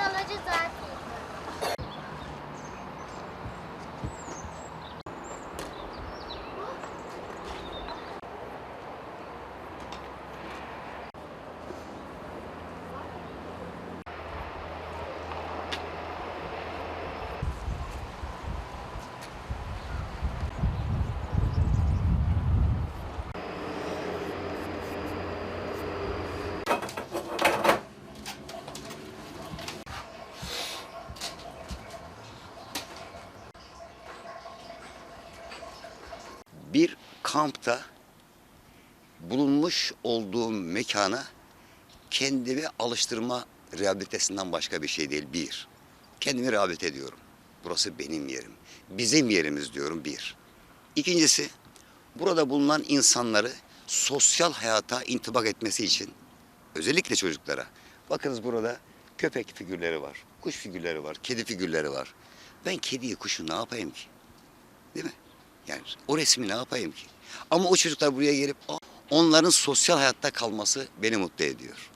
alacağız zaten. Bir kampta bulunmuş olduğum mekana kendimi alıştırma rehabilitesinden başka bir şey değil. Bir, kendimi rehabilite ediyorum. Burası benim yerim. Bizim yerimiz diyorum bir. İkincisi, burada bulunan insanları sosyal hayata intibak etmesi için özellikle çocuklara. Bakınız burada köpek figürleri var, kuş figürleri var, kedi figürleri var. Ben kediyi, kuşu ne yapayım ki? Değil mi? Yani o resmi ne yapayım ki? Ama o çocuklar buraya gelip "Aa, onların sosyal hayatta kalması beni mutlu ediyor.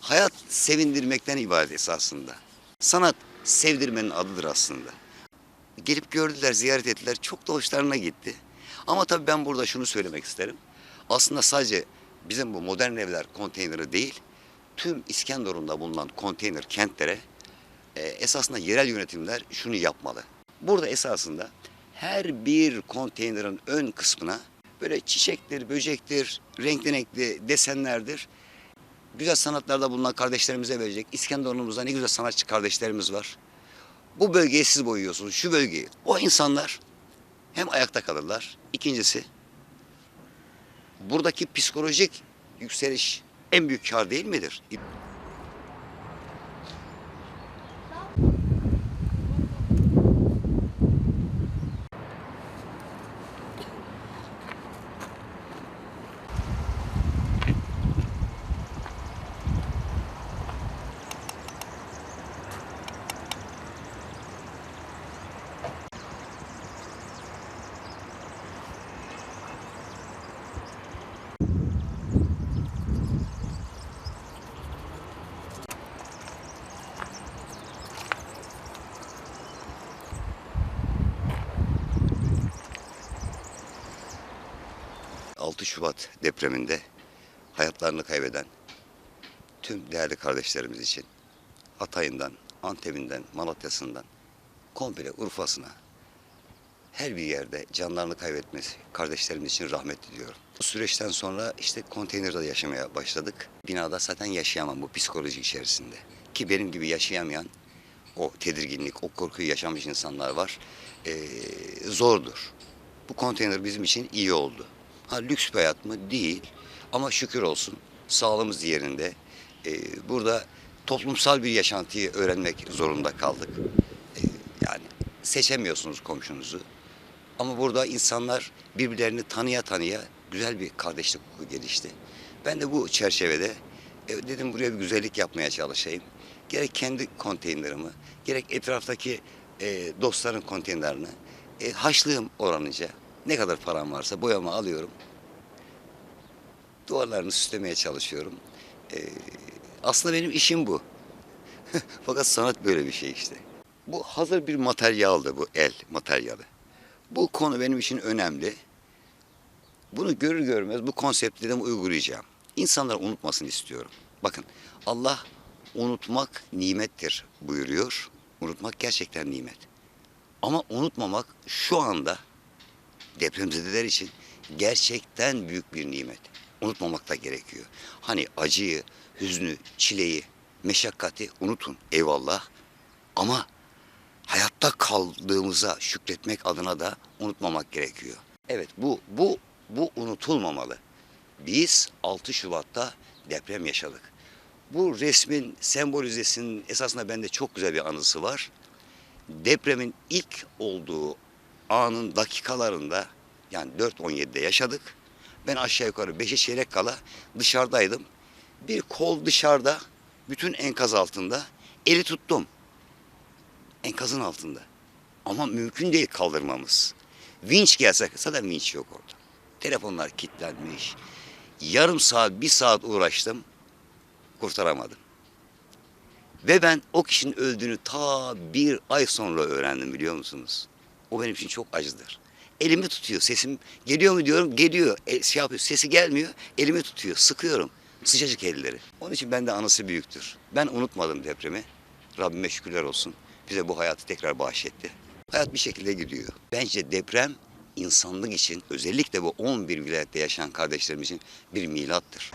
Hayat sevindirmekten ibaret esasında. Sanat sevdirmenin adıdır aslında. Gelip gördüler, ziyaret ettiler. Çok da hoşlarına gitti. Ama tabii ben burada şunu söylemek isterim. Aslında sadece bizim bu modern evler konteyneri değil, tüm İskenderun'da bulunan konteyner kentlere e, esasında yerel yönetimler şunu yapmalı. Burada esasında her bir konteynerin ön kısmına böyle çiçektir, böcektir, renkli renkli desenlerdir. Güzel sanatlarda bulunan kardeşlerimize verecek. İskenderun'umuzda ne güzel sanatçı kardeşlerimiz var. Bu bölgeyi siz boyuyorsunuz, şu bölgeyi. O insanlar hem ayakta kalırlar. İkincisi buradaki psikolojik yükseliş en büyük kar değil midir? ...6 Şubat depreminde hayatlarını kaybeden tüm değerli kardeşlerimiz için Hatay'ından, Antep'inden, Malatya'sından komple Urfa'sına her bir yerde canlarını kaybetmesi kardeşlerimiz için rahmet diliyorum. Bu süreçten sonra işte konteynerde yaşamaya başladık. Binada zaten yaşayamam bu psikoloji içerisinde. Ki benim gibi yaşayamayan o tedirginlik, o korkuyu yaşamış insanlar var. Ee, zordur. Bu konteyner bizim için iyi oldu. Ha lüks bir hayat mı? Değil. Ama şükür olsun sağlığımız yerinde. Ee, burada toplumsal bir yaşantıyı öğrenmek zorunda kaldık. Ee, yani seçemiyorsunuz komşunuzu. Ama burada insanlar birbirlerini tanıya tanıya güzel bir kardeşlik hukuku gelişti. Ben de bu çerçevede e, dedim buraya bir güzellik yapmaya çalışayım. Gerek kendi konteynerimi, gerek etraftaki e, dostların konteynerini e, haşlığım oranınca ne kadar param varsa boyama alıyorum. Duvarlarını süslemeye çalışıyorum. E, aslında benim işim bu. Fakat sanat böyle bir şey işte. Bu hazır bir materyaldı bu el materyali. Bu konu benim için önemli. Bunu görür görmez bu konsepti dedim uygulayacağım. İnsanlar unutmasını istiyorum. Bakın Allah unutmak nimettir buyuruyor. Unutmak gerçekten nimet. Ama unutmamak şu anda depremzedeler için gerçekten büyük bir nimet. Unutmamak da gerekiyor. Hani acıyı, hüznü, çileyi, meşakkati unutun eyvallah. Ama hayatta kaldığımıza şükretmek adına da unutmamak gerekiyor. Evet bu bu bu unutulmamalı. Biz 6 Şubat'ta deprem yaşadık. Bu resmin sembolizesinin esasında bende çok güzel bir anısı var. Depremin ilk olduğu anın dakikalarında yani 4.17'de yaşadık. Ben aşağı yukarı 5'e çeyrek kala dışarıdaydım. Bir kol dışarıda, bütün enkaz altında. Eli tuttum enkazın altında. Ama mümkün değil kaldırmamız. Vinç gelse zaten vinç yok orada. Telefonlar kilitlenmiş. Yarım saat, bir saat uğraştım. Kurtaramadım. Ve ben o kişinin öldüğünü ta bir ay sonra öğrendim biliyor musunuz? O benim için çok acıdır. Elimi tutuyor, sesim geliyor mu diyorum, geliyor. E, şey yapıyor, sesi gelmiyor, elimi tutuyor, sıkıyorum. Sıcacık elleri. Onun için bende anısı büyüktür. Ben unutmadım depremi. Rabbime şükürler olsun. Bize bu hayatı tekrar bahşetti. Hayat bir şekilde gidiyor. Bence deprem insanlık için özellikle bu 11 vilayette yaşayan kardeşlerim için bir milattır.